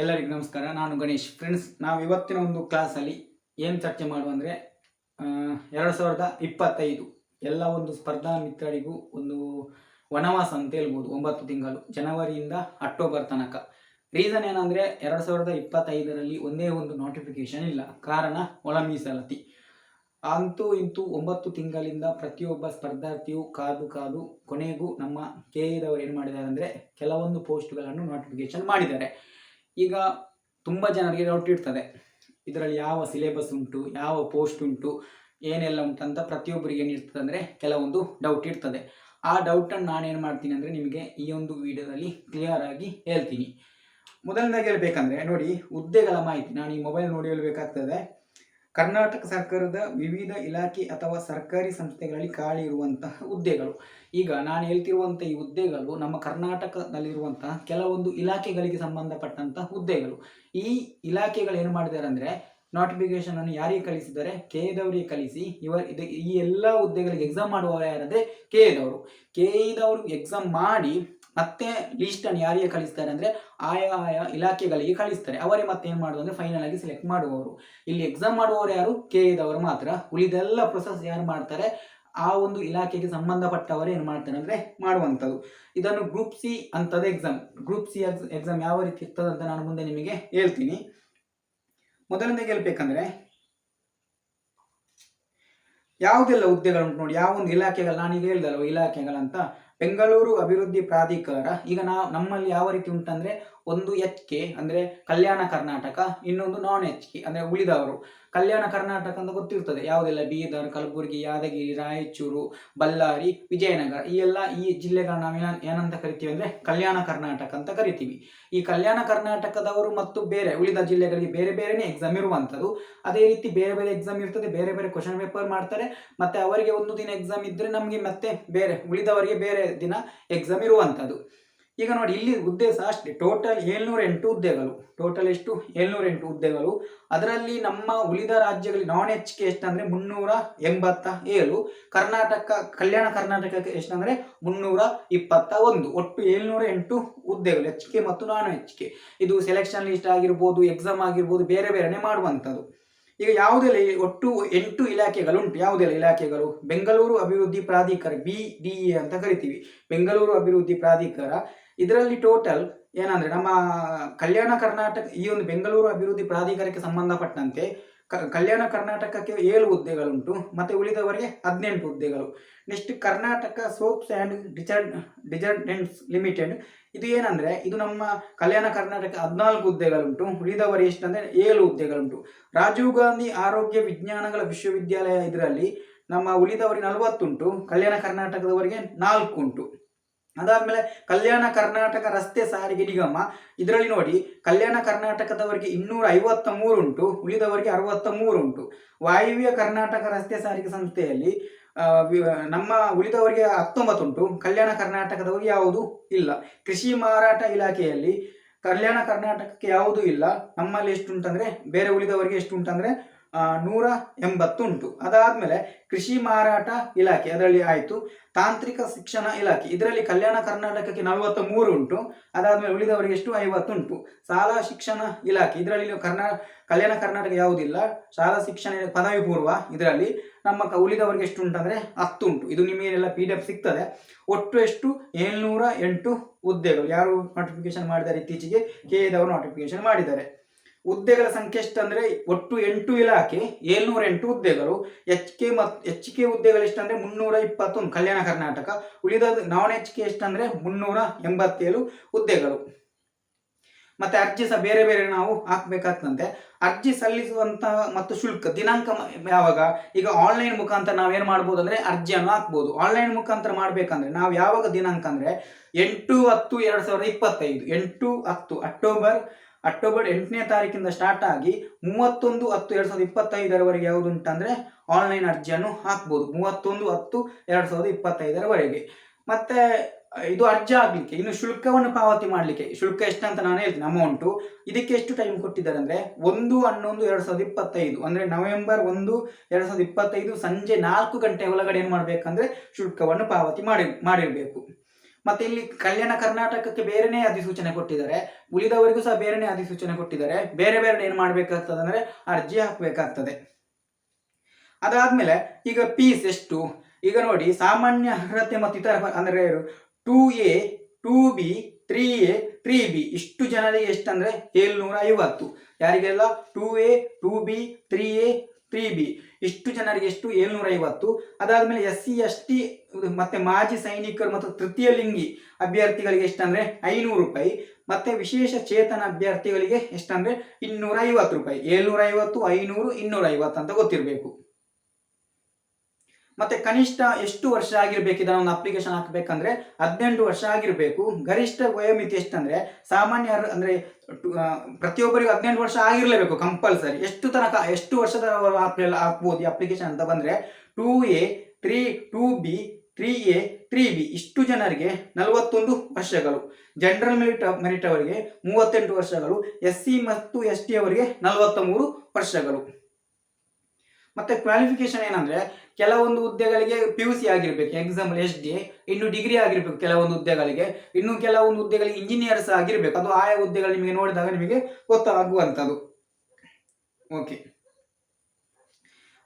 ಎಲ್ಲರಿಗೂ ನಮಸ್ಕಾರ. ನಾನು ಗಣೇಶ್. ಫ್ರೆಂಡ್ಸ್ ನಾವು ಇವತ್ತಿನ ಒಂದು ಕ್ಲಾಸಲ್ಲಿ ಏನು ಚರ್ಚೆ ಮಾಡುವಂದರೆ ಎರಡು ಸಾವಿರದ ಇಪ್ಪತ್ತೈದು ಎಲ್ಲ ಒಂದು ಸ್ಪರ್ಧಾ ಮಿತ್ರರಿಗೂ ಒಂದು ವನವಾಸ ಅಂತ ಹೇಳ್ಬೋದು. ಒಂಬತ್ತು ತಿಂಗಳು, ಜನವರಿಯಿಂದ ಅಕ್ಟೋಬರ್ ತನಕ. ರೀಸನ್ ಏನಂದರೆ, ಎರಡು ಸಾವಿರದ ಇಪ್ಪತ್ತೈದರಲ್ಲಿ ಒಂದೇ ಒಂದು ನೋಟಿಫಿಕೇಶನ್ ಇಲ್ಲ. ಕಾರಣ ಒಳ ಮೀಸಲಾತಿ ಅಂತೂ ಇಂತೂ ಒಂಬತ್ತು ತಿಂಗಳಿಂದ ಪ್ರತಿಯೊಬ್ಬ ಸ್ಪರ್ಧಾರ್ಥಿಯು ಕಾದು ಕಾದು, ಕೊನೆಗೂ ನಮ್ಮ ಕೆ ಇದವರು ಏನು ಮಾಡಿದ್ದಾರೆ ಅಂದರೆ, ಕೆಲವೊಂದು ಪೋಸ್ಟ್ಗಳನ್ನು ನೋಟಿಫಿಕೇಶನ್ ಮಾಡಿದ್ದಾರೆ. ಈಗ ತುಂಬ ಜನರಿಗೆ ಡೌಟ್ ಇರ್ತದೆ. ಇದರಲ್ಲಿ ಯಾವ ಸಿಲೆಬಸ್ ಉಂಟು, ಯಾವ ಪೋಸ್ಟ್ ಉಂಟು, ಏನೆಲ್ಲ ಉಂಟಂತ ಪ್ರತಿಯೊಬ್ಬರಿಗೆ ಏನಿರ್ತದೆ ಅಂದರೆ ಕೆಲವೊಂದು ಡೌಟ್ ಇರ್ತದೆ. ಆ ಡೌಟನ್ನು ನಾನೇನು ಮಾಡ್ತೀನಿ ಅಂದರೆ ನಿಮಗೆ ಈ ಒಂದು ವಿಡಿಯೋದಲ್ಲಿ ಕ್ಲಿಯರ್ ಆಗಿ ಹೇಳ್ತೀನಿ. ಮೊದಲನೇದಾಗಿ ಹೇಳ್ಬೇಕಂದ್ರೆ ನೋಡಿ, ಹುದ್ದೆಗಳ ಮಾಹಿತಿ. ನಾನು ಈ ಮೊಬೈಲ್ ನೋಡಿ ಹೇಳ್ಬೇಕಾಗ್ತದೆ. ಕರ್ನಾಟಕ ಸರ್ಕಾರದ ವಿವಿಧ ಇಲಾಖೆ ಅಥವಾ ಸರ್ಕಾರಿ ಸಂಸ್ಥೆಗಳಲ್ಲಿ ಖಾಲಿ ಇರುವಂತಹ ಹುದ್ದೆಗಳು. ಈಗ ನಾನು ಹೇಳ್ತಿರುವಂಥ ಈ ಹುದ್ದೆಗಳು ನಮ್ಮ ಕರ್ನಾಟಕದಲ್ಲಿರುವಂತಹ ಕೆಲವೊಂದು ಇಲಾಖೆಗಳಿಗೆ ಸಂಬಂಧಪಟ್ಟಂತಹ ಹುದ್ದೆಗಳು. ಈ ಇಲಾಖೆಗಳು ಏನು ಮಾಡಿದ್ದಾರೆ ಅಂದರೆ ನೋಟಿಫಿಕೇಶನ್ ಅನ್ನು ಯಾರಿಗೆ ಕಳಿಸಿದ್ದಾರೆ? ಕೆ ಎದವರಿಗೆ ಕಳಿಸಿ. ಇವ ಇದು ಈ ಎಲ್ಲ ಹುದ್ದೆಗಳಿಗೆ ಎಕ್ಸಾಮ್ ಮಾಡುವವರು ಯಾರಂದರೆ ಕೆ ಎದವರು ಕೆ ಎದವರು ಎಕ್ಸಾಮ್ ಮಾಡಿ ಮತ್ತೆ ಲಿಸ್ಟನ್ನು ಯಾರಿಗೆ ಕಳಿಸ್ತಾರೆ ಅಂದರೆ ಆಯಾ ಆಯಾ ಇಲಾಖೆಗಳಿಗೆ ಕಳಿಸ್ತಾರೆ. ಅವರೇ ಮತ್ತೆ ಏನು ಮಾಡೋದು ಅಂದರೆ ಫೈನಲ್ ಆಗಿ ಸೆಲೆಕ್ಟ್ ಮಾಡುವವರು. ಇಲ್ಲಿ ಎಕ್ಸಾಮ್ ಮಾಡುವವರು ಯಾರು? ಕೆ ಇದವರು ಮಾತ್ರ. ಉಳಿದೆಲ್ಲ ಪ್ರೊಸೆಸ್ ಯಾರು ಮಾಡ್ತಾರೆ? ಆ ಒಂದು ಇಲಾಖೆಗೆ ಸಂಬಂಧಪಟ್ಟವರು ಏನು ಮಾಡ್ತಾರೆ ಅಂದರೆ ಮಾಡುವಂಥದ್ದು. ಇದನ್ನು ಗ್ರೂಪ್ ಸಿ ಅಂತದ ಎಕ್ಸಾಮ್ ಗ್ರೂಪ್ ಸಿ ಎಕ್ಸಾಮ್ ಯಾವ ರೀತಿ ಇರ್ತದೆ ಅಂತ ನಾನು ಮುಂದೆ ನಿಮಗೆ ಹೇಳ್ತೀನಿ. ಮೊದಲನೇ ಗೆಲ್ಬೇಕಂದ್ರೆ ಯಾವುದೆಲ್ಲ ಹುದ್ದೆಗಳುಂಟು ನೋಡಿ. ಯಾವ ಒಂದು ಇಲಾಖೆಗಳು? ನಾನೀಗ ಹೇಳ್ದಲ್ವ ಇಲಾಖೆಗಳಂತ. ಬೆಂಗಳೂರು ಅಭಿವೃದ್ಧಿ ಪ್ರಾಧಿಕಾರ ಈಗ ನಾವು ನಮ್ಮಲ್ಲಿ ಯಾವ ರೀತಿ ಉಂಟಂದ್ರೆ ಒಂದು ಎಚ್ ಕೆ ಅಂದರೆ ಕಲ್ಯಾಣ ಕರ್ನಾಟಕ, ಇನ್ನೊಂದು ನಾನ್ ಎಚ್ ಕೆ ಅಂದರೆ ಉಳಿದವರು. ಕಲ್ಯಾಣ ಕರ್ನಾಟಕ ಅಂತ ಗೊತ್ತಿರ್ತದೆ. ಯಾವುದೆಲ್ಲ? ಬೀದರ್, ಕಲಬುರಗಿ, ಯಾದಗಿರಿ, ರಾಯಚೂರು, ಬಳ್ಳಾರಿ, ವಿಜಯನಗರ ಈ ಎಲ್ಲ ಈ ಜಿಲ್ಲೆಗಳನ್ನ ನಾವು ಏನ- ಏನಂತ ಕರಿತೀವಿ ಅಂದರೆ ಕಲ್ಯಾಣ ಕರ್ನಾಟಕ ಅಂತ ಕರಿತೀವಿ. ಈ ಕಲ್ಯಾಣ ಕರ್ನಾಟಕದವರು ಮತ್ತು ಬೇರೆ ಉಳಿದ ಜಿಲ್ಲೆಗಳಿಗೆ ಬೇರೆ ಬೇರೆನೇ ಎಕ್ಸಾಮ್ ಇರುವಂಥದ್ದು ಅದೇ ರೀತಿ ಬೇರೆ ಬೇರೆ ಎಕ್ಸಾಮ್ ಇರ್ತದೆ. ಬೇರೆ ಬೇರೆ ಕ್ವಶನ್ ಪೇಪರ್ ಮಾಡ್ತಾರೆ. ಮತ್ತೆ ಅವರಿಗೆ ಒಂದು ದಿನ ಎಕ್ಸಾಮ್ ಇದ್ದರೆ ನಮಗೆ ಮತ್ತೆ ಬೇರೆ ಉಳಿದವರಿಗೆ ಬೇರೆ ದಿನ ಎಕ್ಸಾಮ್ ಇರುವಂಥದ್ದು ಈಗ ನೋಡಿ, ಇಲ್ಲಿ ಹುದ್ದೆ ಸಹ ಅಷ್ಟೇ. ಟೋಟಲ್ ಏಳ್ನೂರ ಎಂಟು ಹುದ್ದೆಗಳು ಟೋಟಲ್ ಎಷ್ಟು? ಏಳ್ನೂರ ಎಂಟು ಹುದ್ದೆಗಳು ಅದರಲ್ಲಿ ನಮ್ಮ ಉಳಿದ ರಾಜ್ಯಗಳಲ್ಲಿ ನಾನ್ ಎಚ್ ಕೆ ಎಷ್ಟಂದ್ರೆ ಮುನ್ನೂರ ಎಂಬತ್ತ ಏಳು. ಕರ್ನಾಟಕ, ಕಲ್ಯಾಣ ಕರ್ನಾಟಕಕ್ಕೆ ಎಷ್ಟಂದ್ರೆ ಮುನ್ನೂರ ಇಪ್ಪತ್ತ ಒಂದು. ಒಟ್ಟು ಏಳ್ನೂರ ಎಂಟು ಹುದ್ದೆಗಳು ಎಚ್ ಕೆ ಮತ್ತು ನಾನ್ ಎಚ್ ಕೆ ಇದು ಸೆಲೆಕ್ಷನ್ ಲಿಸ್ಟ್ ಆಗಿರ್ಬೋದು ಎಕ್ಸಾಮ್ ಆಗಿರ್ಬೋದು, ಬೇರೆ ಬೇರೆನೆ ಮಾಡುವಂಥದ್ದು. ಈಗ ಯಾವುದೆಲ್ಲ ಒಟ್ಟು ಎಂಟು ಇಲಾಖೆಗಳು ಉಂಟು ಯಾವುದೆಲ್ಲ ಇಲಾಖೆಗಳು? ಬೆಂಗಳೂರು ಅಭಿವೃದ್ಧಿ ಪ್ರಾಧಿಕಾರ ಬಿ ಡಿ ಎ ಅಂತ ಕರಿತೀವಿ. ಬೆಂಗಳೂರು ಅಭಿವೃದ್ಧಿ ಪ್ರಾಧಿಕಾರ ಇದರಲ್ಲಿ ಟೋಟಲ್ ಏನಂದ್ರೆ ನಮ್ಮ ಕಲ್ಯಾಣ ಕರ್ನಾಟಕ, ಈ ಒಂದು ಬೆಂಗಳೂರು ಅಭಿವೃದ್ಧಿ ಪ್ರಾಧಿಕಾರಕ್ಕೆ ಸಂಬಂಧಪಟ್ಟಂತೆ ಕಲ್ಯಾಣ ಕರ್ನಾಟಕಕ್ಕೆ ಏಳು ಹುದ್ದೆಗಳುಂಟು, ಮತ್ತೆ ಉಳಿದವರಿಗೆ ಹದಿನೆಂಟು ಹುದ್ದೆಗಳು. Next Karnataka soaps and ಡಿಜರ್ಡ್ detergents limited, ಇದು ಏನಂದ್ರೆ ಇದು ನಮ್ಮ ಕಲ್ಯಾಣ ಕರ್ನಾಟಕ ಹದಿನಾಲ್ಕು ಹುದ್ದೆಗಳುಂಟು ಉಳಿದವರು ಎಷ್ಟಂದ್ರೆ ಏಳು ಹುದ್ದೆಗಳುಂಟು. ರಾಜೀವ್ ಗಾಂಧಿ ಆರೋಗ್ಯ ವಿಜ್ಞಾನಗಳ ವಿಶ್ವವಿದ್ಯಾಲಯ ಇದರಲ್ಲಿ ನಮ್ಮ ಉಳಿದವರಿಗೆ ನಲವತ್ತುಂಟು, ಕಲ್ಯಾಣ ಕರ್ನಾಟಕದವರಿಗೆ ನಾಲ್ಕು ಉಂಟು ಅದಾದ್ಮೇಲೆ ಕಲ್ಯಾಣ ಕರ್ನಾಟಕ ರಸ್ತೆ ಸಾರಿಗೆ ನಿಗಮ. ಇದರಲ್ಲಿ ನೋಡಿ ಕಲ್ಯಾಣ ಕರ್ನಾಟಕದವರಿಗೆ ಇನ್ನೂರ ಐವತ್ತ ಮೂರು ಉಂಟು ಉಳಿದವರಿಗೆ ಅರವತ್ತ ಮೂರು ಉಂಟು. ವಾಯುವ್ಯ ಕರ್ನಾಟಕ ರಸ್ತೆ ಸಾರಿಗೆ ಸಂಸ್ಥೆಯಲ್ಲಿ ನಮ್ಮ ಉಳಿದವರಿಗೆ ಹತ್ತೊಂಬತ್ತುಂಟು ಕಲ್ಯಾಣ ಕರ್ನಾಟಕದವರಿಗೆ ಯಾವುದು ಇಲ್ಲ. ಕೃಷಿ ಮಾರಾಟ ಇಲಾಖೆಯಲ್ಲಿ ಕಲ್ಯಾಣ ಕರ್ನಾಟಕಕ್ಕೆ ಯಾವುದೂ ಇಲ್ಲ. ನಮ್ಮಲ್ಲಿ ಎಷ್ಟು ಉಂಟಂದ್ರೆ ಬೇರೆ ಉಳಿದವರಿಗೆ ಎಷ್ಟು ಉಂಟಂದ್ರೆ ಆ, ನೂರ ಎಂಬತ್ತು ಉಂಟು ಅದಾದ್ಮೇಲೆ ಕೃಷಿ ಮಾರಾಟ ಇಲಾಖೆ, ಅದರಲ್ಲಿ ಆಯಿತು. ತಾಂತ್ರಿಕ ಶಿಕ್ಷಣ ಇಲಾಖೆ, ಇದರಲ್ಲಿ ಕಲ್ಯಾಣ ಕರ್ನಾಟಕಕ್ಕೆ ನಲವತ್ತ ಮೂರು ಉಂಟು. ಅದಾದಮೇಲೆ ಉಳಿದವರಿಗೆ ಎಷ್ಟು? ಐವತ್ತುಂಟು ಶಾಲಾ ಶಿಕ್ಷಣ ಇಲಾಖೆ, ಇದರಲ್ಲಿ ಕರ್ನಾ, ಕಲ್ಯಾಣ ಕರ್ನಾಟಕ ಯಾವುದಿಲ್ಲ. ಶಾಲಾ ಶಿಕ್ಷಣ ಪದವಿ ಪೂರ್ವ ಇದರಲ್ಲಿ ನಮ್ಮ ಕ- ಉಳಿದವರಿಗೆ ಎಷ್ಟು ಉಂಟಂದರೆ ಹತ್ತು ಉಂಟು ಇದು ನಿಮಗೆಲ್ಲ ಪಿ ಡಿ ಎಫ್ ಸಿಗ್ತದೆ. ಒಟ್ಟು ಎಷ್ಟು? ಏಳ್ನೂರ ಎಂಟು ಹುದ್ದೆಗಳು ಯಾರು ನೋಟಿಫಿಕೇಶನ್ ಮಾಡಿದ್ದಾರೆ ಇತ್ತೀಚೆಗೆ? ಕೆ ಎದವರು ನೋಟಿಫಿಕೇಶನ್ ಮಾಡಿದ್ದಾರೆ. ಹುದ್ದೆಗಳ ಸಂಖ್ಯೆ ಎಷ್ಟಂದ್ರೆ ಒಟ್ಟು ಎಂಟು ಇಲಾಖೆ ಏಳ್ನೂರ ಎಂಟು ಹುದ್ದೆಗಳು ಎಚ್ ಕೆ ಮತ್ತು ಎಚ್ ಕೆ ಹುದ್ದೆಗಳು ಎಷ್ಟಂದ್ರೆ ಮುನ್ನೂರ ಇಪ್ಪತ್ತೊಂದು. ಕಲ್ಯಾಣ ಕರ್ನಾಟಕ. ಉಳಿದ ನಾನ್ ಎಚ್ ಕೆ ಎಷ್ಟಂದ್ರೆ ಮುನ್ನೂರ ಎಂಬತ್ತೇಳು ಹುದ್ದೆಗಳು ಮತ್ತೆ ಅರ್ಜಿ ಸಹ ಬೇರೆ ಬೇರೆ ನಾವು ಹಾಕ್ಬೇಕಾಗ್ತಂತೆ. ಅರ್ಜಿ ಸಲ್ಲಿಸುವಂತಹ ಮತ್ತು ಶುಲ್ಕ ದಿನಾಂಕ ಯಾವಾಗ? ಈಗ ಆನ್ಲೈನ್ ಮುಖಾಂತರ ಏನು ಮಾಡ್ಬೋದು ಅಂದ್ರೆ ಅರ್ಜಿಯನ್ನು ಹಾಕ್ಬೋದು. ಆನ್ಲೈನ್ ಮುಖಾಂತರ ಮಾಡ್ಬೇಕಂದ್ರೆ ನಾವು ಯಾವಾಗ ದಿನಾಂಕ ಅಂದ್ರೆ ಎಂಟು ಹತ್ತು ಎರಡ್ ಸಾವಿರದ ಇಪ್ಪತ್ತೈದು. ಎಂಟು ಹತ್ತು ಅಕ್ಟೋಬರ್ ಅಕ್ಟೋಬರ್ ಎಂಟನೇ ತಾರೀಕಿಂದ ಸ್ಟಾರ್ಟ್ ಆಗಿ ಮೂವತ್ತೊಂದು ಹತ್ತು ಎರಡು ಸಾವಿರದ ಇಪ್ಪತ್ತೈದರವರೆಗೆ ಯಾವುದು ಉಂಟಂದ್ರೆ ಆನ್ಲೈನ್ ಅರ್ಜಿಯನ್ನು ಹಾಕ್ಬೋದು. ಮೂವತ್ತೊಂದು ಹತ್ತು ಎರಡು ಸಾವಿರದ ಇಪ್ಪತ್ತೈದರವರೆಗೆ. ಮತ್ತೆ, ಇದು ಅರ್ಜಿ ಆಗ್ಲಿಕ್ಕೆ ಇನ್ನು ಶುಲ್ಕವನ್ನು ಪಾವತಿ ಮಾಡಲಿಕ್ಕೆ, ಶುಲ್ಕ ಎಷ್ಟು ಅಂತ ನಾನು ಹೇಳ್ತೀನಿ ಅಮೌಂಟು ಇದಕ್ಕೆ ಎಷ್ಟು ಟೈಮ್ ಕೊಟ್ಟಿದ್ದಾರೆ ಅಂದ್ರೆ, ಒಂದು ಹನ್ನೊಂದು ಎರಡು ಸಾವಿರದ ಇಪ್ಪತ್ತೈದು, ಅಂದ್ರೆ ನವೆಂಬರ್ ಒಂದು ಎರಡು ಸಾವಿರದ ಇಪ್ಪತ್ತೈದು ಸಂಜೆ ನಾಲ್ಕು ಗಂಟೆ ಒಳಗಡೆ ಏನು ಮಾಡ್ಬೇಕಂದ್ರೆ, ಶುಲ್ಕವನ್ನು ಪಾವತಿ ಮಾಡಿ, ಮಾಡಿರಬೇಕು. ಮತ್ತೆ ಇಲ್ಲಿ ಕಲ್ಯಾಣ ಕರ್ನಾಟಕಕ್ಕೆ ಬೇರೆನೇ ಅಧಿಸೂಚನೆ ಕೊಟ್ಟಿದ್ದಾರೆ. ಉಳಿದವರಿಗೂ ಸಹ ಬೇರೆನೇ ಅಧಿಸೂಚನೆ ಕೊಟ್ಟಿದ್ದಾರೆ. ಬೇರೆ ಬೇರೆ ಏನು ಮಾಡಬೇಕಾಗ್ತದೆ ಅಂದ್ರೆ ಅರ್ಜಿ ಹಾಕಬೇಕಾಗ್ತದೆ. ಅದಾದ್ಮೇಲೆ ಈಗ ಪೀಸ್ ಎಷ್ಟು? ಈಗ ನೋಡಿ ಸಾಮಾನ್ಯ ಅರ್ಹತೆ ಮತ್ತು ಇತರ ಅಂದ್ರೆ two A, two B, three A, three B. ಇಷ್ಟು ಜನರಿಗೆ ಎಷ್ಟಂದ್ರೆ ಏಳ್ನೂರ ಐವತ್ತು. ಯಾರಿಗೆಲ್ಲ? Two A, two B, three A, three B. ಇಷ್ಟು ಜನರಿಗೆ ಎಷ್ಟು ಏಳ್ನೂರ ಐವತ್ತು ಅದಾದ್ಮೇಲೆ ಎಸ್ ಸಿ ಎಸ್ ಟಿ ಮತ್ತೆ ಮಾಜಿ ಸೈನಿಕರು ಮತ್ತು ತೃತೀಯ ಲಿಂಗಿ ಅಭ್ಯರ್ಥಿಗಳಿಗೆ ಎಷ್ಟಂದ್ರೆ ಐನೂರು ರೂಪಾಯಿ. ಮತ್ತೆ ವಿಶೇಷ ಚೇತನ ಅಭ್ಯರ್ಥಿಗಳಿಗೆ ಎಷ್ಟಂದ್ರೆ ಇನ್ನೂರ ಐವತ್ತು ರೂಪಾಯಿ. ಏಳ್ನೂರ ಐವತ್ತು ಐನೂರು ಇನ್ನೂರ ಐವತ್ತು ಅಂತ ಗೊತ್ತಿರಬೇಕು. ಮತ್ತೆ ಕನಿಷ್ಠ ಎಷ್ಟು ವರ್ಷ ಆಗಿರ್ಬೇಕು ಒಂದು ಅಪ್ಲಿಕೇಶನ್ ಹಾಕಬೇಕಂದ್ರೆ ಹದಿನೆಂಟು ವರ್ಷ ಆಗಿರಬೇಕು. ಗರಿಷ್ಠ ವಯೋಮಿತಿ ಎಷ್ಟಂದ್ರೆ ಸಾಮಾನ್ಯ ಅಂದ್ರೆ ಪ್ರತಿಯೊಬ್ಬರಿಗೂ ಹದಿನೆಂಟು ವರ್ಷ ಆಗಿರಲೇಬೇಕು ಕಂಪಲ್ಸರಿ ಎಷ್ಟು ತನಕ, ಎಷ್ಟು ವರ್ಷದ ಹಾಕ್ಬೋದು ಅಪ್ಲಿಕೇಶನ್ ಅಂತ ಬಂದ್ರೆ two A three two B three A three B ಇಷ್ಟು ಜನರಿಗೆ ನಲವತ್ತೊಂದು ವರ್ಷಗಳು. ಜನರಲ್ ಮೆರಿಟ್ ಮೆರಿಟ್ ಅವರಿಗೆ ಮೂವತ್ತೆಂಟು ವರ್ಷಗಳು. ಎಸ್ ಸಿ ಮತ್ತು ಎಸ್ ಟಿ ಅವರಿಗೆ ನಲವತ್ತ ಮೂರು ವರ್ಷಗಳು. ಮತ್ತೆ ಕ್ವಾಲಿಫಿಕೇಶನ್ ಏನಂದ್ರೆ ಕೆಲವೊಂದು ಹುದ್ದೆಗಳಿಗೆ ಪಿ ಯು ಸಿ ಆಗಿರ್ಬೇಕು ಎಕ್ಸಾಂಪಲ್ ಎಸ್ ಡಿ ಇನ್ನು ಡಿಗ್ರಿ ಆಗಿರ್ಬೇಕು ಕೆಲವೊಂದು ಹುದ್ದೆಗಳಿಗೆ. ಇನ್ನು ಕೆಲವೊಂದು ಹುದ್ದೆಗಳಿಗೆ ಇಂಜಿನಿಯರ್ಸ್ ಆಗಿರ್ಬೇಕು. ಅದು ಆಯಾ ಹುದ್ದೆಗಳು ನಿಮಗೆ ನೋಡಿದಾಗ ನಿಮಗೆ ಗೊತ್ತಾಗುವಂಥದ್ದು. ಓಕೆ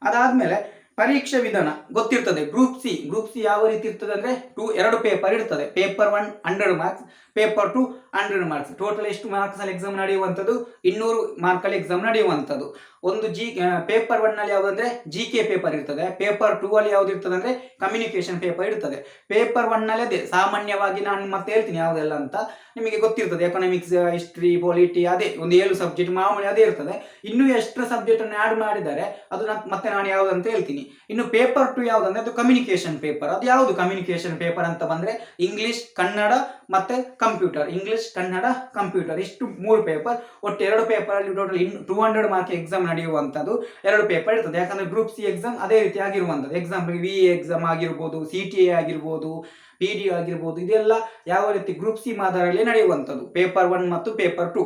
ಅದಾದ್ಮೇಲೆ ಪರೀಕ್ಷಾ ವಿಧಾನ ಗೊತ್ತಿರ್ತದೆ. ಗ್ರೂಪ್ ಸಿ ಗ್ರೂಪ್ ಸಿ ಯಾವ ರೀತಿ ಇರ್ತದೆ ಅಂದ್ರೆ ಟೂ ಎರಡು ಪೇಪರ್ ಇರ್ತದೆ. Paper one hundred marks paper two hundred marks total ಎಷ್ಟು ಮಾರ್ಕ್ಸ್ ಅಲ್ಲಿ ಎಕ್ಸಾಮ್ ನಡೆಯುವಂಥದ್ದು? ಇನ್ನೂರು ಮಾರ್ಕ್ ಅಲ್ಲಿ ಎಕ್ಸಾಮ್ ನಡೆಯುವಂಥದ್ದು. ಒಂದು ಜಿ ಪೇಪರ್ ಒನ್ ಅಲ್ಲಿ ಯಾವುದಂದ್ರೆ ಜಿ ಕೆ ಪೇಪರ್ ಇರ್ತದೆ. ಪೇಪರ್ ಟೂ ಅಲ್ಲಿ ಯಾವ್ದು ಇರ್ತದೆ ಅಂದ್ರೆ ಕಮ್ಯುನಿಕೇಶನ್ ಪೇಪರ್ ಇರ್ತದೆ. ಪೇಪರ್ ಒನ್ ಅಲ್ಲಿ ಅದೇ ಸಾಮಾನ್ಯವಾಗಿ ನಾನು ಮತ್ತೆ ಹೇಳ್ತೀನಿ ಯಾವುದೆಲ್ಲ ಅಂತ. ನಿಮಗೆ ಗೊತ್ತಿರ್ತದೆ ಎಕನಾಮಿಕ್ಸ್ ಹಿಸ್ಟ್ರಿ ಪೊಲಿಟಿ ಅದೇ ಒಂದು ಏಳು ಸಬ್ಜೆಕ್ಟ್ ಮಾಮೂಲಿ ಅದೇ ಇರ್ತದೆ. ಇನ್ನೂ ಎಕ್ಸ್ಟ್ರಾ ಸಬ್ಜೆಕ್ಟ್ ಅನ್ನು ಆಡ್ ಮಾಡಿದ್ದಾರೆ, ಅದು ಮತ್ತೆ ನಾನು ಯಾವ್ದಂತ ಹೇಳ್ತೀನಿ. ಇನ್ನು ಪೇಪರ್ ಟು ಯಾವ್ದಂದ್ರೆ, ಅದು ಕಮ್ಯುನಿಕೇಶನ್ ಪೇಪರ್ ಅದು ಯಾವುದು ಕಮ್ಯುನಿಕೇಶನ್ ಪೇಪರ್ ಅಂತ ಬಂದ್ರೆ ಇಂಗ್ಲಿಷ್ ಕನ್ನಡ ಮತ್ತೆ ಕಂಪ್ಯೂಟರ್ ಇಂಗ್ಲಿಷ್ ಕನ್ನಡ ಕಂಪ್ಯೂಟರ್ ಇಷ್ಟು ಮೂರು ಪೇಪರ್ ಒಟ್ಟು ಎರಡು ಪೇಪರ್ ಅಲ್ಲಿ total in two hundred mark exam ನಡೆಯುವಂಥದ್ದು ಎರಡು ಪೇಪರ್ ಇರ್ತದೆ. ಯಾಕಂದ್ರೆ ಗ್ರೂಪ್ ಸಿ ಎಕ್ಸಾಮ್ ಅದೇ ರೀತಿ ಆಗಿರುವಂಥದ್ದು. ಎಕ್ಸಾಂಪಲ್ ವಿ ಎಕ್ಸಾಮ್ ಆಗಿರ್ಬೋದು ಸಿ ಟಿ ಎ ಆಗಿರ್ಬೋದು ಪಿ ಡಿ ಆಗಿರ್ಬೋದು, ಇದೆಲ್ಲ ಯಾವ ರೀತಿ ಗ್ರೂಪ್ ಸಿ ಮಾದರಿಯಲ್ಲಿ ನಡೆಯುವಂಥದ್ದು. ಪೇಪರ್ ಒನ್ ಮತ್ತು ಪೇಪರ್ ಟು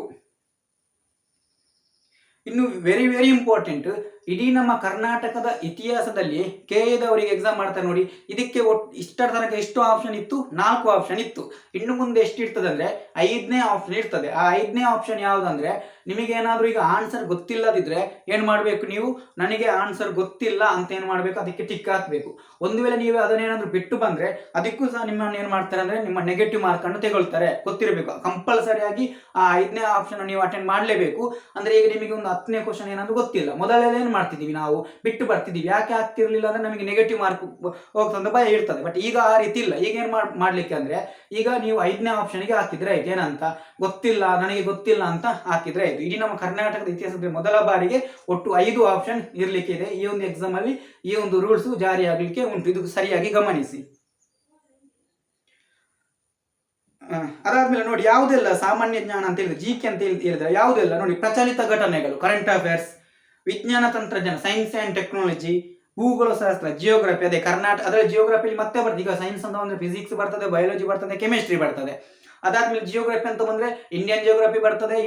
ಇನ್ನು ವೆರಿ ವೆರಿ ಇಂಪಾರ್ಟೆಂಟ್ ಇಡೀ ನಮ್ಮ ಕರ್ನಾಟಕದ ಇತಿಹಾಸದಲ್ಲಿ ಕೆ ಎದವರಿಗೆ ಎಕ್ಸಾಮ್ ಮಾಡ್ತಾರೆ ನೋಡಿ, ಇದಕ್ಕೆ ಒಟ್ಟು ಇಷ್ಟರ ತನಕ ಎಷ್ಟು ಆಪ್ಷನ್ ಇತ್ತು? ನಾಲ್ಕು ಆಪ್ಷನ್ ಇತ್ತು. ಇನ್ನು ಮುಂದೆ ಎಷ್ಟು ಇರ್ತದೆ ಅಂದ್ರೆ, ಐದನೇ ಆಪ್ಷನ್ ಇರ್ತದೆ. ಆ ಐದನೇ ಆಪ್ಷನ್ ಯಾವುದಂದ್ರೆ ನಿಮಗೆ ಏನಾದರೂ ಈಗ ಆನ್ಸರ್ ಗೊತ್ತಿಲ್ಲದಿದ್ರೆ ಏನು ಮಾಡಬೇಕು ನೀವು? ನನಗೆ ಆನ್ಸರ್ ಗೊತ್ತಿಲ್ಲ ಅಂತ ಏನು ಮಾಡಬೇಕು? ಅದಕ್ಕೆ ಟಿಕ್ ಹಾಕಬೇಕು. ಒಂದು ವೇಳೆ ನೀವು ಅದನ್ನೇನಾದ್ರೂ ಬಿಟ್ಟು ಬಂದ್ರೆ, ಅದಕ್ಕೂ ಸಹ ನಿಮ್ಮನ್ನು ಏನು ಮಾಡ್ತಾರೆ ಅಂದ್ರೆ, ನಿಮ್ಮ ನೆಗೆಟಿವ್ ಮಾರ್ಕ್ ಅನ್ನು ತೆಗೊಳ್ತಾರೆ. ಗೊತ್ತಿರಬೇಕು. ಕಂಪಲ್ಸರಿ ಆಗಿ ಆ ಐದನೇ ಆಪ್ಷನ್ ನೀವು ಅಟೆಂಡ್ ಮಾಡಲೇಬೇಕು. ಅಂದ್ರೆ ಈಗ ನಿಮಗೆ ಒಂದು ಹತ್ತನೇ ಕ್ವಶನ್ ಏನಾದ್ರು ಗೊತ್ತಿಲ್ಲ. ಮೊದಲೆಲ್ಲ ಏನು ಮಾಡ್ತಿದ್ದೀವಿ ನಾವು? ಬಿಟ್ಟು ಬರ್ತಿದ್ದೀವಿ. ಯಾಕೆ ಆಗ್ತಿರ್ಲಿಲ್ಲ ಅಂದ್ರೆ ನಮಗೆ ನೆಗೆಟಿವ್ ಮಾರ್ಕ್ ಹೋಗ್ತಂತ ಭಯ ಇರ್ತದೆ. ಬಟ್ ಈಗ ಆ ರೀತಿ ಇಲ್ಲ. ಈಗ ಏನು ಮಾಡ್ಲಿಕ್ಕೆ ಅಂದ್ರೆ ಈಗ ನೀವು ಐದನೇ ಆಪ್ಷನ್ಗೆ ಹಾಕಿದ್ರೆ ಆಯ್ತು ಏನಂತ? ಗೊತ್ತಿಲ್ಲ, ನನಗೆ ಗೊತ್ತಿಲ್ಲ ಅಂತ ಹಾಕಿದ್ರೆ ಇದು. ಇಡೀ ನಮ್ಮ ಕರ್ನಾಟಕದ ಇತಿಹಾಸದಲ್ಲಿ ಮೊದಲ ಬಾರಿಗೆ ಒಟ್ಟು ಐದು ಆಪ್ಷನ್ ಇರ್ಲಿಕ್ಕೆ ಇದೆ. ಈ ಒಂದು ಎಕ್ಸಾಮ್ ಅಲ್ಲಿ, ಈ ಒಂದು ರೂಲ್ಸ್ ಜಾರಿ ಆಗ್ಲಿಕ್ಕೆ ಉಂಟು. ಇದು ಸರಿಯಾಗಿ ಗಮನಿಸಿ. ಅದಾದ್ಮೇಲೆ ನೋಡಿ, ಯಾವುದೆಲ್ಲ ಸಾಮಾನ್ಯ ಜ್ಞಾನ ಅಂತ ಹೇಳಿದ್ರೆ ಜಿ ಕೆ ಅಂತ ಹೇಳಿ- ಹೇಳಿದ್ರೆ ಯಾವುದೆಲ್ಲ? ನೋಡಿ, ಪ್ರಚಲಿತ ಘಟನೆಗಳು ಕರೆಂಟ್ ಅಫೇರ್ಸ್ ವಿಜ್ಞಾನ ತಂತ್ರಜ್ಞಾನ ಸೈನ್ಸ್ ಆ್ಯಂಡ್ ಟೆಕ್ನಾಲಜಿ ಭೂಗೋಳ ಶಾಸ್ತ್ರ ಜಿಯೋಗ್ರಫಿ ಅದೇ ಕರ್ನಾಟಕ ಅದರ ಜಿಯೋಗ್ರಫಿಲಿ ಮತ್ತೆ ಬರ್ತದೆ. ಈಗ ಸೈನ್ಸ್ ಅಂತ ಬಂದ್ರೆ ಫಿಸಿಕ್ಸ್ ಬರ್ತದೆ ಬಯಾಲಜಿ ಬರ್ತದೆ ಕೆಮಿಸ್ಟ್ರಿ ಬರ್ತದೆ. ಅದಾದ್ಮೇಲೆ ಜಿಯೋಗ್ರಫಿ ಅಂತ ಬಂದ್ರೆ ಇಂಡಿಯನ್ ಜಿಯೋಗ್ರಫಿ ಬರ್ತದೆ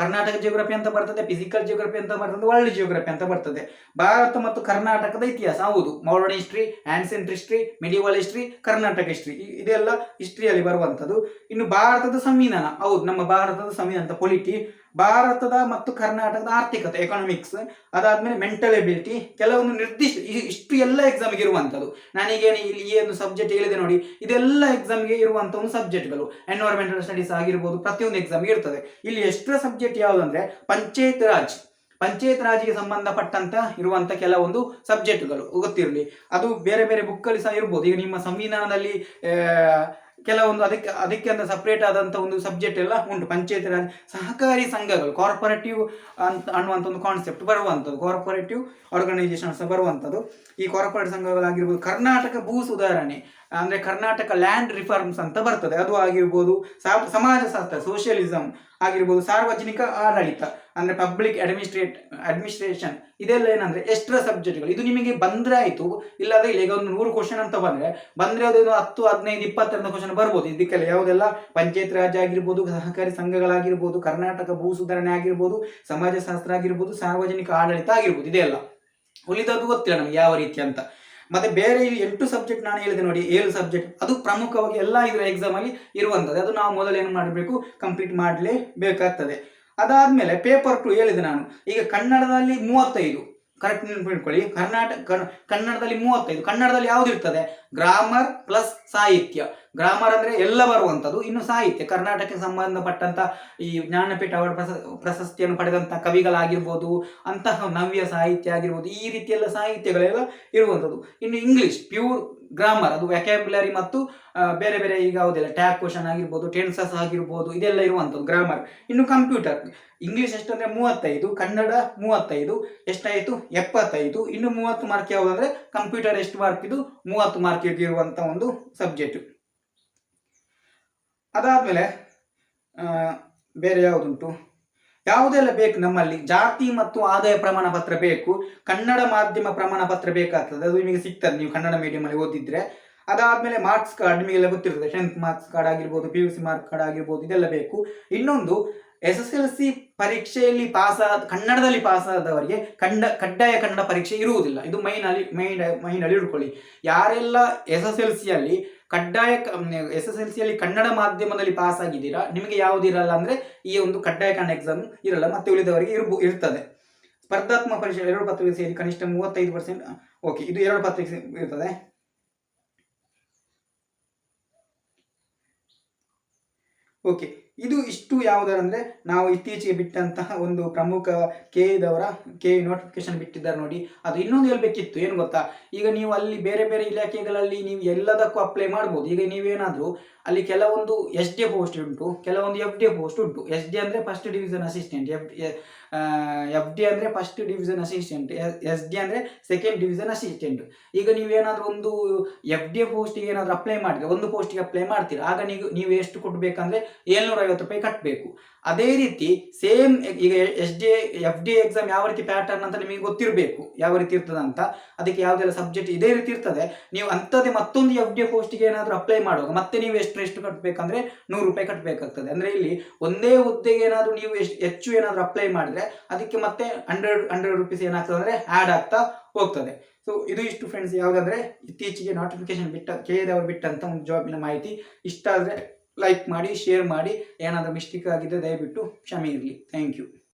ಕರ್ನಾಟಕ ಜಿಯೋಗ್ರಫಿ ಅಂತ ಬರ್ತದೆ ಫಿಸಿಕಲ್ ಜಿಯೋಗ್ರಫಿ ಅಂತ ಬರ್ತದೆ ವರ್ಲ್ಡ್ ಜಿಯೋಗ್ರಫಿ ಅಂತ ಬರ್ತದೆ. ಭಾರತ ಮತ್ತು ಕರ್ನಾಟಕದ ಇತಿಹಾಸ, ಹೌದು. Modern history ancient history medieval history Karnataka history ಇದೆಲ್ಲ ಹಿಸ್ಟ್ರಿಯಲ್ಲಿ ಬರುವಂಥದ್ದು. ಇನ್ನು ಭಾರತದ ಸಂವಿಧಾನ, ಹೌದು. ನಮ್ಮ ಭಾರತದ ಸಂವಿಧಾನ ಪೊಲಿಟಿ ಭಾರತದ ಮತ್ತು ಕರ್ನಾಟಕದ ಆರ್ಥಿಕತೆ ಎಕನಾಮಿಕ್ಸ್ ಅದಾದ್ಮೇಲೆ ಮೆಂಟಲ್ ಎಬಿಲಿಟಿ ಕೆಲವೊಂದು ನಿರ್ದಿಷ್ಟ ಇಷ್ಟು ಎಲ್ಲ ಎಕ್ಸಾಮ್ಗೆ ಇರುವಂಥದ್ದು. ನಾನೀಗೇನು ಇಲ್ಲಿ ಈ ಒಂದು ಸಬ್ಜೆಕ್ಟ್ ಹೇಳಿದೆ ನೋಡಿ, ಇದೆಲ್ಲ ಎಕ್ಸಾಮ್ಗೆ ಇರುವಂಥ ಒಂದು ಸಬ್ಜೆಕ್ಟ್ಗಳು ಎನ್ವೈರ್ಮೆಂಟಲ್ ಸ್ಟಡೀಸ್ ಆಗಿರ್ಬೋದು, ಪ್ರತಿಯೊಂದು ಎಕ್ಸಾಮ್ ಇರ್ತದೆ. ಇಲ್ಲಿ ಎಷ್ಟರ ಸಬ್ಜೆಕ್ಟ್ ಯಾವುದಂದ್ರೆ, ಪಂಚಾಯತ್ ರಾಜ್. ಪಂಚಾಯತ್ ರಾಜ್ಗೆ ಸಂಬಂಧಪಟ್ಟಂತ ಇರುವಂತ ಕೆಲವೊಂದು ಸಬ್ಜೆಕ್ಟ್ಗಳು ಗೊತ್ತಿರಲಿ. ಅದು ಬೇರೆ ಬೇರೆ ಬುಕ್ಕಲ್ಲಿ ಸಹ ಇರ್ಬೋದು. ಈಗ ನಿಮ್ಮ ಸಂವಿಧಾನದಲ್ಲಿ ಕೆಲವೊಂದು ಅದಕ್ಕೆ ಅದಕ್ಕೆ ಅಂತ ಸಪ್ರೇಟ್ ಆದಂತ ಒಂದು ಸಬ್ಜೆಕ್ಟ್ ಎಲ್ಲ ಉಂಟು. ಪಂಚಾಯತ್ ರಾಜ್, ಸಹಕಾರಿ ಸಂಘಗಳು ಕಾರ್ಪೊರೇಟಿವ್ ಅಂತ ಅನ್ನುವಂಥ ಒಂದು ಕಾನ್ಸೆಪ್ಟ್ ಬರುವಂಥದ್ದು. ಕಾರ್ಪೊರೇಟಿವ್ ಆರ್ಗನೈಸೇಷನ್ಸ್ ಬರುವಂಥದ್ದು. ಈ ಕಾರ್ಪೊರೇಟ್ ಸಂಘಗಳಾಗಿರ್ಬೋದು, ಕರ್ನಾಟಕ ಭೂ ಸುಧಾರಣೆ. ಅಂದ್ರೆ ಕರ್ನಾಟಕ ಲ್ಯಾಂಡ್ ರಿಫಾರ್ಮ್ಸ್ ಅಂತ ಬರ್ತದೆ. ಅದು ಆಗಿರ್ಬೋದು ಸಮಾಜ ಸಮಾಜಶಾಸ್ತ್ರ ಸೋಷಿಯಲಿಸಂ ಆಗಿರ್ಬೋದು, ಸಾರ್ವಜನಿಕ ಆಡಳಿತ, ಅಂದ್ರೆ ಪಬ್ಲಿಕ್ ಅಡ್ಮಿನಿಸ್ಟ್ರೇಟ್ ಅಡ್ಮಿನಿಸ್ಟ್ರೇಷನ್ ಇದೆಲ್ಲ ಏನಂದ್ರೆ ಎಕ್ಸ್ಟ್ರಾ ಸಬ್ಜೆಕ್ಟ್ಗಳು ಇದು ನಿಮಗೆ ಬಂದ್ರೆ ಆಯ್ತು. ಇಲ್ಲಾದ್ರೆ ಇಲ್ಲ ಈಗ ಒಂದು ನೂರು ಕ್ವಶನ್ ಅಂತ ಬಂದ್ರೆ ಬಂದ್ರೆ ಅದು ಒಂದು ಹತ್ತು, ಹದಿನೈದು ಇಪ್ಪತ್ತೆರಡು ಕ್ವಶನ್ ಬರ್ಬೋದು. ಇದಕ್ಕೆಲ್ಲ ಯಾವುದೆಲ್ಲ? ಪಂಚಾಯತ್ ರಾಜ್ ಆಗಿರ್ಬೋದು, ಸಹಕಾರಿ ಸಂಘಗಳಾಗಿರ್ಬೋದು, ಕರ್ನಾಟಕ ಭೂ ಸುಧಾರಣೆ ಆಗಿರ್ಬೋದು, ಸಮಾಜಶಾಸ್ತ್ರ ಆಗಿರ್ಬೋದು, ಸಾರ್ವಜನಿಕ ಆಡಳಿತ ಆಗಿರ್ಬೋದು. ಇದೆಲ್ಲ ಉಳಿದದ್ದು ಗೊತ್ತಿಲ್ಲ ನಮ್ಗೆ ಯಾವ ರೀತಿ ಅಂತ. ಮತ್ತೆ ಬೇರೆ ಎಂಟು ಸಬ್ಜೆಕ್ಟ್ ನಾನು ಹೇಳಿದೆ ನೋಡಿ, ಏಳು ಸಬ್ಜೆಕ್ಟ್ ಅದು ಪ್ರಮುಖವಾಗಿ ಎಲ್ಲ ಇದರ ಎಕ್ಸಾಮ್ ಅಲ್ಲಿ ಇರುವಂಥದ್ದು. ಅದು ನಾವು ಮೊದಲು ಏನು ಮಾಡಬೇಕು? ಕಂಪ್ಲೀಟ್ ಮಾಡಲೇಬೇಕಾಗ್ತದೆ. ಅದಾದ್ಮೇಲೆ ಪೇಪರ್ ಟು ಹೇಳಿದೆ ನಾನು. ಈಗ ಕನ್ನಡದಲ್ಲಿ ಮೂವತ್ತೈದು. ಕರೆಕ್ಟ್ ನೆನ್ಪಿಟ್ಕೊಳ್ಳಿ ಕರ್ನಾಟಕ ಕನ್- ಕನ್ನಡದಲ್ಲಿ ಮೂವತ್ತೈದು, ಕನ್ನಡದಲ್ಲಿ ಯಾವ್ದು ಇರ್ತದೆ? ಗ್ರಾಮರ್ ಪ್ಲಸ್ ಸಾಹಿತ್ಯ. ಗ್ರಾಮರ್ ಅಂದ್ರೆ ಎಲ್ಲ ಬರುವಂಥದ್ದು ಇನ್ನು ಸಾಹಿತ್ಯ. ಕರ್ನಾಟಕಕ್ಕೆ ಸಂಬಂಧಪಟ್ಟಂತ ಈ ಜ್ಞಾನಪೀಠ ಅವಾರ್ಡ್ ಪ್ರಸ ಪ್ರಶಸ್ತಿಯನ್ನು ಪಡೆದಂಥ ಕವಿಗಳಾಗಿರ್ಬೋದು, ಅಂತಹ ನವ್ಯ ಸಾಹಿತ್ಯ ಆಗಿರ್ಬೋದು, ಈ ರೀತಿಯೆಲ್ಲ ಸಾಹಿತ್ಯಗಳೆಲ್ಲ ಇರುವಂಥದ್ದು ಇನ್ನು ಇಂಗ್ಲಿಷ್ ಪ್ಯೂರ್ ಗ್ರಾಮರ್ ಅದು ವ್ಯಾಕ್ಯಾಬ್ಯುಲರಿ ಮತ್ತು ಬೇರೆ ಬೇರೆ ಈಗ ಯಾವುದಿಲ್ಲ ಟ್ಯಾಗ್ ಕ್ವಶನ್ ಆಗಿರ್ಬೋದು ಟೆನ್ಸಸ್ ಆಗಿರ್ಬೋದು, ಇದೆಲ್ಲ ಇರುವಂಥದ್ದು ಗ್ರಾಮರ್ ಇನ್ನು ಕಂಪ್ಯೂಟರ್ ಇಂಗ್ಲೀಷ್ ಎಷ್ಟಂದ್ರೆ ಮೂವತ್ತೈದು, ಕನ್ನಡ ಮೂವತ್ತೈದು, ಎಷ್ಟಾಯಿತು? ಎಪ್ಪತ್ತೈದು. ಇನ್ನು ಮೂವತ್ತು ಮಾರ್ಕ್ ಯಾವುದು ಅಂದ್ರೆ ಕಂಪ್ಯೂಟರ್ ಎಷ್ಟು ಮಾರ್ಕ್ ಇದು? ಮೂವತ್ತು ಮಾರ್ಕ್ ಇರುವಂಥ ಒಂದು ಸಬ್ಜೆಕ್ಟ್ ಅದಾದಮೇಲೆ ಬೇರೆ ಯಾವುದುಂಟು? ಯಾವುದೆಲ್ಲ ಬೇಕು ನಮ್ಮಲ್ಲಿ. ಜಾತಿ ಮತ್ತು ಆದಾಯ ಪ್ರಮಾಣ ಪತ್ರ ಬೇಕು. ಕನ್ನಡ ಮಾಧ್ಯಮ ಪ್ರಮಾಣ ಪತ್ರ ಬೇಕಾಗ್ತದೆ. ಅದು ನಿಮಗೆ ಸಿಗ್ತದೆ. ನೀವು ಕನ್ನಡ ಮೀಡಿಯಮಲ್ಲಿ ಓದಿದ್ರೆ. ಅದಾದ್ಮೇಲೆ ಮಾರ್ಕ್ಸ್ ಕಾರ್ಡ್ ನಿಮಗೆಲ್ಲ ಗೊತ್ತಿರ್ತದೆ. ಟೆಂತ್ ಮಾರ್ಕ್ಸ್ ಕಾರ್ಡ್ ಆಗಿರ್ಬೋದು P U C mark card ಆಗಿರ್ಬೋದು, ಇದೆಲ್ಲ ಬೇಕು. ಇನ್ನೊಂದು ಎಸ್ ಎಸ್ ಎಲ್ ಸಿ ಪರೀಕ್ಷೆಯಲ್ಲಿ ಪಾಸ್ ಆದ, ಕನ್ನಡದಲ್ಲಿ ಪಾಸ್ ಆದವರಿಗೆ ಕಂಡ, ಕಡ್ಡಾಯ ಕನ್ನಡ ಪರೀಕ್ಷೆ ಇರುವುದಿಲ್ಲ. ಇದು ಮೈನ್ ಅಲ್ಲಿ ಮೈನ್ ಮೈನ್ ಅಲ್ಲಿ ಇಟ್ಕೊಳ್ಳಿ ಯಾರೆಲ್ಲ ಎಸ್ ಎಸ್ ಎಲ್ ಸಿಯಲ್ಲಿ ಕಡ್ಡಾಯ ಎಸ್ ಎಸ್ ಎಲ್ ಸಿಯಲ್ಲಿ ಕನ್ನಡ ಮಾಧ್ಯಮದಲ್ಲಿ ಪಾಸ್ ಆಗಿದ್ದೀರಾ? ನಿಮಗೆ ಯಾವುದಿರಲ್ಲ ಅಂದ್ರೆ ಈ ಒಂದು ಕಡ್ಡಾಯ ಕನ್ನಡ ಎಕ್ಸಾಮ್ ಇರಲ್ಲ, ಮತ್ತೆ ಉಳಿದವರಿಗೆ ಇರ್ಬೋ, ಇರ್ತದೆ. ಸ್ಪರ್ಧಾತ್ಮಕ ಪರೀಕ್ಷೆ ಎರಡು ಪತ್ರಿಕೆ ಸೇರಿ ಕನಿಷ್ಠ ಮೂವತ್ತೈದು ಪರ್ಸೆಂಟ್ ಓಕೆ ಇದು ಎರಡು ಪತ್ರಿಕೆ ಇರ್ತದೆ. ಓಕೆ ಇದು ಇಷ್ಟು ಯಾವುದಂದ್ರೆ ನಾವು ಇತ್ತೀಚೆಗೆ ಬಿಟ್ಟಂತಹ ಒಂದು ಪ್ರಮುಖ ಕೆ ಇದವರ ಕೆ ನೋಟಿಫಿಕೇಶನ್ ಬಿಟ್ಟಿದ್ದಾರೆ ನೋಡಿ. ಅದು ಇನ್ನೊಂದು ಹೇಳ್ಬೇಕಿತ್ತು, ಏನು ಗೊತ್ತಾ? ಈಗ ನೀವು ಅಲ್ಲಿ ಬೇರೆ ಬೇರೆ ಇಲಾಖೆಗಳಲ್ಲಿ ನೀವು ಎಲ್ಲದಕ್ಕೂ ಅಪ್ಲೈ ಮಾಡ್ಬೋದು. ಈಗ ನೀವೇನಾದರೂ ಅಲ್ಲಿ ಕೆಲವೊಂದು ಎಸ್ ಡಿ ಪೋಸ್ಟ್ ಉಂಟು, ಕೆಲವೊಂದು ಎಫ್ ಡಿ ಪೋಸ್ಟ್ ಉಂಟು. ಎಸ್ ಡಿ ಅಂದರೆ first division assistant F F D ಅಂದರೆ first division assistant S D ಅಂದರೆ ಸೆಕೆಂಡ್ ಡಿವಿಷನ್ ಅಸಿಸ್ಟೆಂಟ್ ಈಗ ನೀವೇನಾದರೂ ಒಂದು ಎಫ್ ಡಿ ಪೋಸ್ಟಿಗೆ ಏನಾದರೂ ಅಪ್ಲೈ ಮಾಡಿದ್ರೆ, ಒಂದು ಪೋಸ್ಟಿಗೆ ಅಪ್ಲೈ ಮಾಡ್ತೀರಾ, ಆಗ ನೀವು ನೀವು ಎಷ್ಟು ಕೊಡಬೇಕಂದ್ರೆ ಏಳ್ನೂರ ಐವತ್ತು ರೂಪಾಯಿ ಕಟ್ಟಬೇಕು ಅದೇ ರೀತಿ ಸೇಮ್ ಈಗ S D F D exam ಯಾವ ರೀತಿ ಪ್ಯಾಟರ್ನ್ ಅಂತ ನಿಮಗೆ ಗೊತ್ತಿರಬೇಕು, ಯಾವ ರೀತಿ ಇರ್ತದೆ ಅಂತ. ಅದಕ್ಕೆ ಯಾವುದೆಲ್ಲ ಸಬ್ಜೆಕ್ಟ್ ಇದೇ ರೀತಿ ಇರ್ತದೆ. ನೀವು ಅಂಥದ್ದೇ ಮತ್ತೊಂದು ಎಫ್ ಡಿ ಪೋಸ್ಟಿಗೆ ಏನಾದರೂ ಅಪ್ಲೈ ಮಾಡುವಾಗ ಮತ್ತೆ ನೀವು ಎಷ್ಟು ಎಷ್ಟು ಕಟ್ಟಬೇಕಂದ್ರೆ ನೂರು ರೂಪಾಯಿ ಕಟ್ಟಬೇಕಾಗ್ತದೆ ಅಂದರೆ ಇಲ್ಲಿ ಒಂದೇ ಹುದ್ದೆಗೆ ಏನಾದರೂ ನೀವು ಎಷ್ಟು ಹೆಚ್ಚು ಏನಾದರೂ ಅಪ್ಲೈ ಮಾಡಿದ್ರೆ ಅದಕ್ಕೆ ಮತ್ತೆ ಹಂಡ್ರೆಡ್ ಹಂಡ್ರೆಡ್ ರುಪೀಸ್ ಏನಾಗ್ತದೆ ಅಂದರೆ ಆ್ಯಡ್ ಆಗ್ತಾ ಹೋಗ್ತದೆ. ಸೊ ಇದು ಇಷ್ಟು ಫ್ರೆಂಡ್ಸ್ ಯಾವುದಂದ್ರೆ ಇತ್ತೀಚೆಗೆ ನೋಟಿಫಿಕೇಶನ್ ಬಿಟ್ಟ ಕೇಳಿದವರು ಬಿಟ್ಟಂತ ಒಂದು ಜಾಬಿನ ಮಾಹಿತಿ. ಇಷ್ಟ ಆದರೆ ಲೈಕ್ ಮಾಡಿ ಶೇರ್ ಮಾಡಿ. ಏನಾದರೂ ಮಿಸ್ಟೇಕ್ ಆಗಿದ್ದರೆ ದಯವಿಟ್ಟು ಕ್ಷಮೆ ಇರಲಿ. Thank you